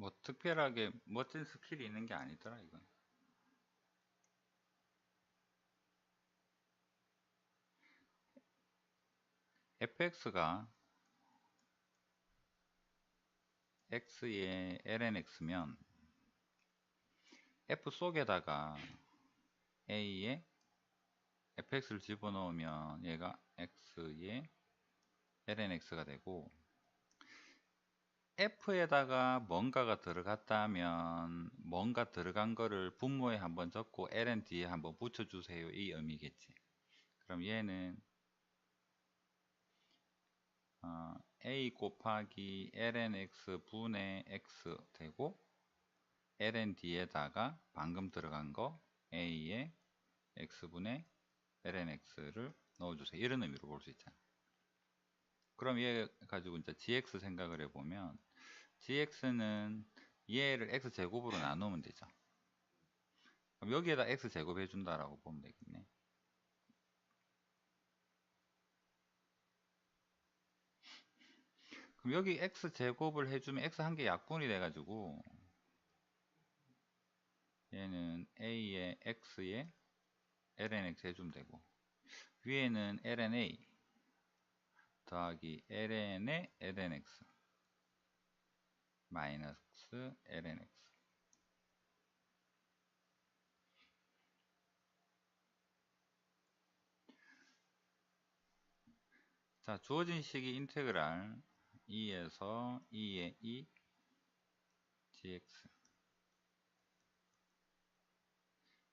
뭐 특별하게 멋진 스킬이 있는 게 아니더라 이건. fx가 x의 lnx면 f 속에다가 a에 fx를 집어넣으면 얘가 x의 lnx가 되고 f에다가 뭔가가 들어갔다면 뭔가 들어간 거를 분모에 한번 적고 ln 뒤에 한번 붙여주세요. 이 의미겠지. 그럼 얘는 어, a 곱하기 lnx 분의 x 되고 ln 뒤에다가 방금 들어간 거 a의 x분의 lnx를 넣어주세요. 이런 의미로 볼 수 있잖아. 그럼 얘 가지고 이제 gx 생각을 해보면 gx는 얘를 x제곱으로 나누면 되죠. 그럼 여기에다 x제곱 해준다라고 보면 되겠네. 그럼 여기 x제곱을 해주면 x 한 개 약분이 돼가지고 얘는 a의 x에 lnx 해주면 되고 위에는 lna 더하기 ln의 lnx 마이너스 lnx. 자 주어진 식이 인테그랄 2에서 2의 2 dx.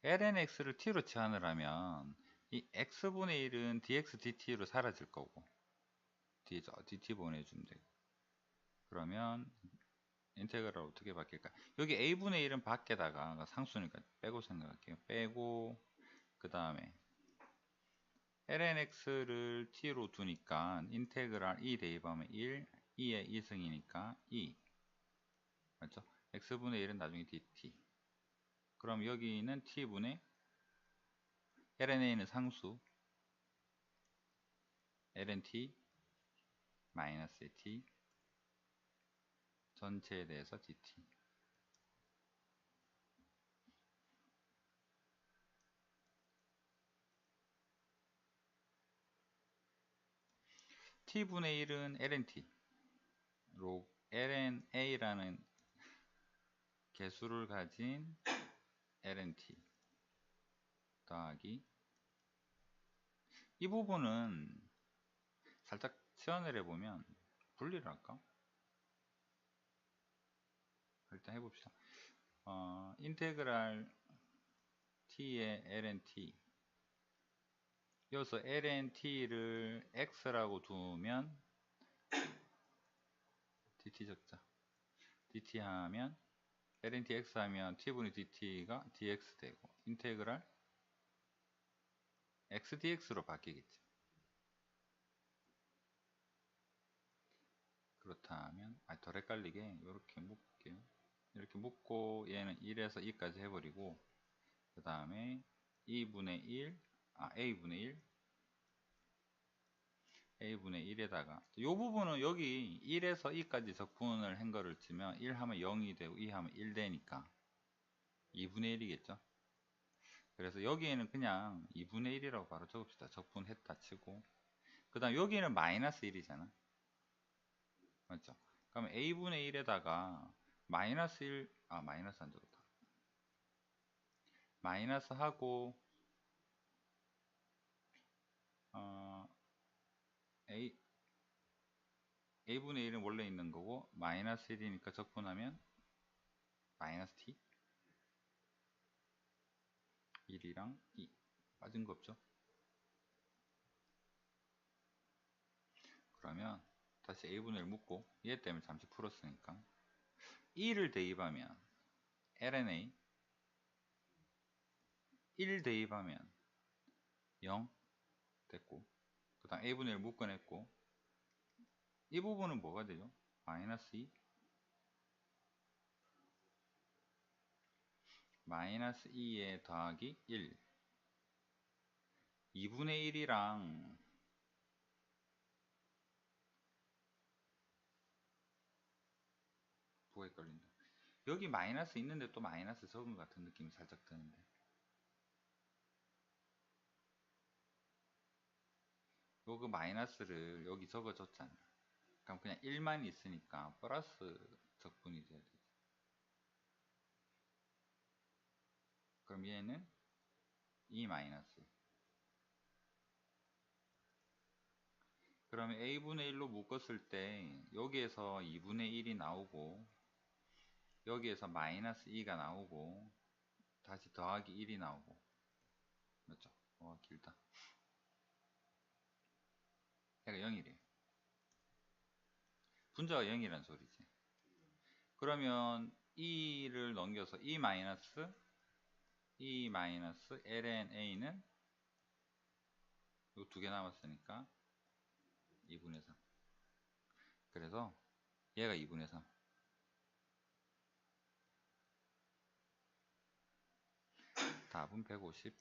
lnx를 t로 치환을 하면 이 x분의 1은 dx dt로 사라질 거고 d죠 dt 보내주면 되고. 그러면 인테그랄 어떻게 바뀔까? 여기 a분의 1은 밖에다가 상수니까 빼고 생각할게요. 빼고 그 다음에 lnx를 t로 두니까 인테그랄 2 대입하면 1 2의 2승이니까 2 맞죠? x분의 1은 나중에 dt. 그럼 여기는 t분의 lna는 상수 lnt 마이너스 t 전체에 대해서 dt t분의 1은 lnt 로 lna라는 개수를 가진 lnt 더하기. 이 부분은 살짝 치환을 해보면 분리를 할까? 일단 해봅시다. 어, 인테그랄 t의 lnt. 여기서 lnt를 x라고 두면 dt 적자. dt 하면 lnt x 하면 t분의 dt가 dx 되고 인테그랄 x dx로 바뀌겠죠 그렇다면 아, 덜 헷갈리게 이렇게 묶을게요 이렇게 묶고 얘는 1에서 2까지 해버리고 그 다음에 2분의 1 아, a분의 1 a분의 1에다가 이 부분은 여기 1에서 2까지 적분을 한 거를 치면 1 하면 0이 되고 2 하면 1 되니까 2분의 1이겠죠? 그래서 여기에는 그냥 2분의 1이라고 바로 적읍시다. 적분했다 치고. 그 다음 여기는 마이너스 1이잖아. 맞죠? 그러면 a분의 1에다가 마이너스 1, 아 마이너스 안 적었다. 마이너스 하고 어, a a분의 1은 원래 있는 거고 마이너스 1이니까 적분하면 마이너스 t? 1이랑 2 빠진 거 없죠? 그러면 다시 a분의 1 묶고 얘 때문에 잠시 풀었으니까 2를 대입하면 lna 1 대입하면 0 됐고 그 다음 a분의 1 묶어냈고 이 부분은 뭐가 되죠? 마이너스 2 마이너스 2에 더하기 1 2분의 1이랑 뭐가 헷갈린다. 여기 마이너스 있는데 또 마이너스 적은 것 같은 느낌이 살짝 드는데. 요그 마이너스를 여기 적어줬잖아 그럼 그냥 1만 있으니까 플러스 적분이 돼야 되지. 그럼 얘는 2 마이너스. 그러면 a분의 1로 묶었을 때 여기에서 2분의 1이 나오고 여기에서 마이너스 2가 나오고 다시 더하기 1이 나오고. 맞죠? 와 길다. 얘가 0이래. 분자가 0이란 소리지. 그러면 2를 넘겨서 2 마이너스 2 마이너스 ln a는 요두개 남았으니까 2분의 3 그래서 얘가 2분의 3 답은 150